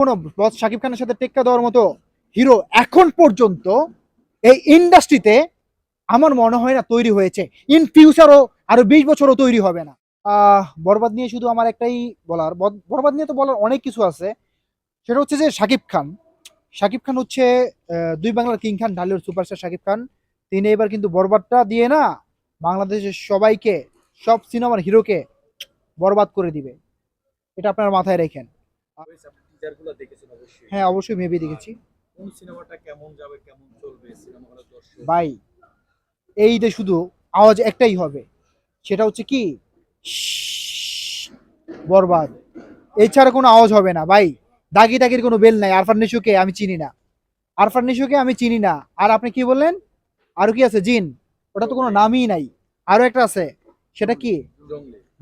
কোনো বস শাকিব খানের সাথে টেক্কা দেওয়ার মতো হিরো এখন পর্যন্ত এই ইন্ডাস্ট্রিতে আমার মনে হয় না তৈরি হয়েছে। ইন ফিউচারও আরও বিশ বছরও তৈরি হবে না। বরবাদ নিয়ে শুধু আমার একটাই বলার বরবাদ নিয়ে তো বলার অনেক কিছু আছে। সেটা হচ্ছে যে শাকিব খান। শাকিব খান হচ্ছে দুই বাংলার কিং খান, ঢালিউড সুপারস্টার শাকিব খান। তিনি এবার কিন্তু বরবাদটা দিয়ে না বাংলাদেশের সবাইকে, সব সিনেমার হিরোকে বরবাদ করে দিবে। এটা আপনার মাথায় রেখেন। টিজারগুলো দেখেছেন অবশ্যই? হ্যাঁ অবশ্যই মেবি দেখেছি। কোন সিনেমাটা কেমন যাবে কেমন চলবে সিনেমা হলে দর্শক? ভাই এই যে শুধু আওয়াজ একটাই হবে। সেটা হচ্ছে কি? বরবাদ এছাড়া কোনো আওয়াজ হবে না ভাই দাগি দাগির কোনো বেল নাই আরফান নিশুকে আমি চিনি না আরফান নিশুকে আমি চিনি না আর আপনি কি বললেন আরও কি আছে জিন ওটা তো কোনো নামই নাই আরও একটা আছে সেটা কি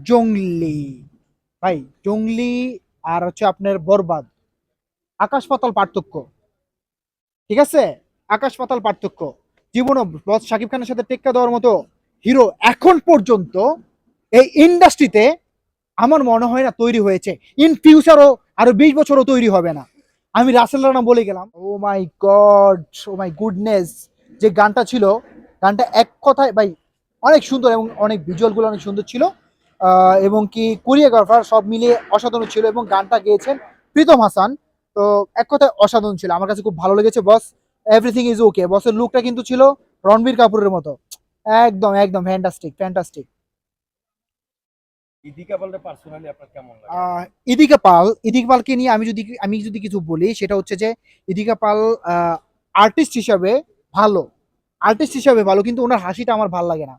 জঙ্গলি ভাই জঙ্গলি আর হচ্ছে আপনার বরবাদ। আকাশ পাতাল পার্থক্য। ঠিক আছে? আকাশ পাতাল পার্থক্য। জীবনও বস শাকিব খানের সাথে টেক্কা দেওয়ার মতো হিরো এখন পর্যন্ত এই ইন্ডাস্ট্রিতে আমার মনে হয় না তৈরি হয়েছে। ইন ফিউচারও আরও বিশ বছরও তৈরি হবে না। আমি রাসেল রানা বলে গেলাম। Oh my God, oh my goodness. যে গানটা ছিল, গানটা এক কথায় ভাই অনেক সুন্দর এবং অনেক ভিজুয়ালগুলো অনেক সুন্দর ছিল। এবং কি কোরিওগ্রাফার সব মিলিয়ে অসাধারণ ছিল এবং গানটা গেয়েছেন প্রীতম হাসান। তো এক কথায় অসাধারণ ছিল। আমার কাছে খুব ভালো লেগেছে বস এভরিথিং ইজ ওকে বসের লুকটা কিন্তু ছিল রণবীর কাপুরের মতো। একদম একদম ফ্যান্টাস্টিক ফ্যান্টাস্টিক ইদিকা পাল ইদিকা পালকে নিয়ে আমি যদি আমি যদি কিছু বলি সেটা হচ্ছে যে ইদিকা পাল আর্টিস্ট হিসাবে ভালো। আর্টিস্ট হিসাবে ভালো কিন্তু ওনার হাসিটা আমার ভালো লাগে না।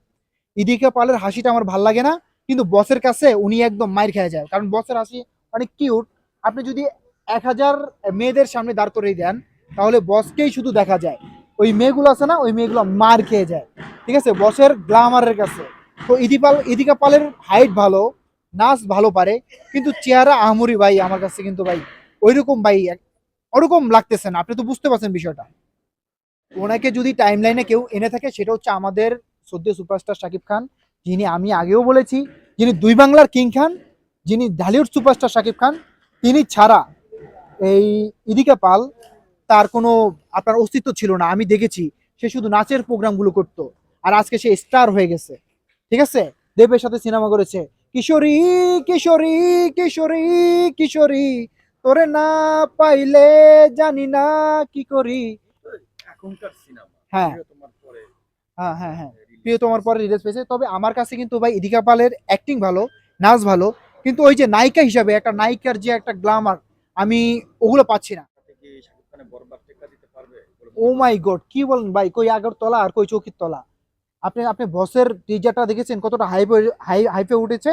ইদিকা পালের হাসিটা আমার ভালো লাগে না। কিন্তু বসের কাছে উনি একদম মাইর খেয়ে যায়। কারণ বসের হাসি অনেক কিউট আপনি যদি এক হাজার মেয়েদের সামনে দাঁড় করে দেন, তাহলে বসকেই শুধু দেখা যায়। ওই মেয়েগুলো আছে না, ওই মেয়েগুলো মার খেয়ে যায়। ঠিক আছে? বসের গ্লামারের কাছে। তো ইদিপাল ইদিকা পালের হাইট ভালো, নাচ ভালো পারে, কিন্তু চেহারা আহমরি ভাই, আমার কাছে কিন্তু ভাই, ওইরকম ভাই, ওরকম লাগতেছে না। আপনি তো বুঝতে পারছেন বিষয়টা। ওনাকে যদি টাইম লাইনে কেউ এনে থাকে, সেটা হচ্ছে আমাদের সদ্য সুপারস্টার শাকিব খান, যিনি আমি আগেও বলেছি যিনি দুই বাংলার কিং খান যিনি ঢালিউড সুপারস্টার শাকিব খান তিনি ছাড়া এই ইদিকা পাল তার কোনো আপনার অস্তিত্ব ছিল না। আমি দেখেছি সে শুধু নাচের প্রোগ্রামগুলো করতো আর আজকে সে স্টার হয়ে গেছে। ঠিক আছে? দেবের সাথে সিনেমা করেছে। কিশোরী কিশোরী কিশোরী কিশোরী তোরে না পাইলে জানি না কি করি। এখনকার সিনেমা হ্যাঁ। তোমার পরে হ্যাঁ হ্যাঁ হ্যাঁ। প্রিয় তোমার পরে রিলিজ পেয়েছে তবে আমার কাছে কিন্তু ভাই ইদিকা পালের অ্যাক্টিং ভালো নাচ ভালো। কিন্তু ওই যে নায়িকা হিসাবে একটা নায়িকার যে একটা গ্লামার আমি ওগুলো পাচ্ছি না। ও মাই গড কি বলেন ভাই? কই আগের তলা আর কই চৌকির তলা? আপনি আপনি বসের টিজারটা দেখেছেন? কতটা হাইপে হাই হাইপে উঠেছে?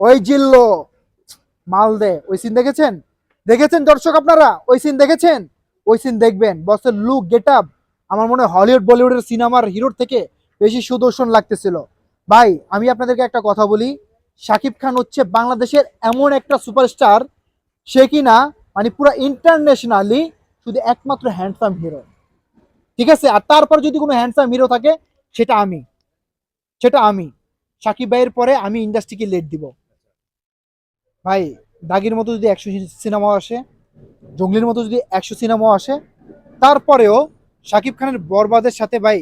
ওই জিল্লো মালদে ওই সিন দেখেছেন? দেখেছেন দর্শক আপনারা? ওই সিন দেখেছেন? ওই সিন দেখবেন। বসের লুক গেট আপ আমার মনে হয় হলিউড বলিউডের সিনেমার হিরোর থেকে বেশি সুদর্শন লাগতেছিল। ভাই, আমি আপনাদেরকে একটা কথা বলি। শাকিব খান হচ্ছে বাংলাদেশের এমন একটা সুপারস্টার সে কিনা মানে পুরো ইন্টারন্যাশনালি শুধু একমাত্র হ্যান্ডসাম হিরো ঠিক আছে? আর তারপর যদি কোনো হ্যান্ডসাম হিরো থাকে, সেটা আমি। সেটা আমি। সাকিব ভাইয়ের পরে আমি ইন্ডাস্ট্রিকে লেট দিব। ভাই, দাগির মতো যদি একশো সিনেমাও আসে, জঙ্গলির মতো যদি একশো সিনেমাও আসে, তারপরেও সাকিব খানের বরবাদের সাথে ভাই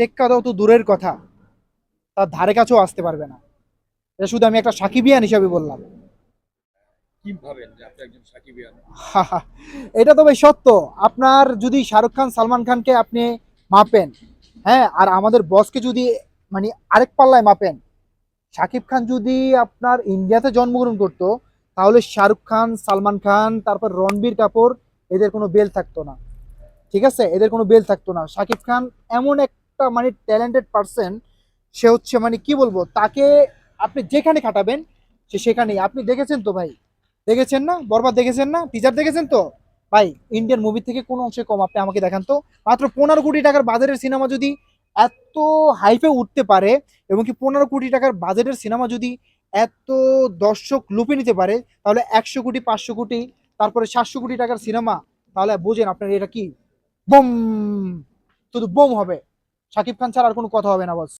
টেক্কা দাও তো দূরের কথা। তার ধারে কাছেও আসতে পারবে না। এটা শুধু আমি একটা সাকিবিয়ান হিসাবে বললাম। এটা তো ভাই সত্য। আপনার যদি শাহরুখ খান সালমান খানকে আপনি মাপেন হ্যাঁ আর আমাদের বসকে যদি মানে আরেক পাল্লায় মাপেন শাকিব খান যদি আপনার ইন্ডিয়াতে জন্মগ্রহণ করতো তাহলে শাহরুখ খান সালমান খান তারপর রণবীর কাপুর এদের কোনো বেল থাকতো না। ঠিক আছে? এদের কোনো বেল থাকতো না। শাকিব খান এমন একটা মানে ট্যালেন্টেড পার্সন সে হচ্ছে মানে কি বলব, তাকে আপনি যেখানে খাটাবেন, সে সেখানেই। আপনি দেখেছেন তো ভাই? দেখেছেন না? বরবাদ দেখেছেন না? টিজার দেখেছেন তো? ভাই ইন্ডিয়ান মুভি থেকে কোনো অংশে কম আপনি আমাকে দেখান তো। মাত্র পনেরো কোটি টাকার বাজারের সিনেমা যদি এত হাইপে উঠতে পারে, এবং কি পনেরো কোটি টাকার বাজেটের সিনেমা যদি এত দর্শক লুপে নিতে পারে, তাহলে একশো কোটি, পাঁচশো কোটি, তারপরে সাতশো কোটি টাকার সিনেমা তাহলে বোঝেন আপনার এটা কি? বোম! শুধু বোম হবে। শাকিব খান ছাড়া আর কোনো কথা হবে না বস।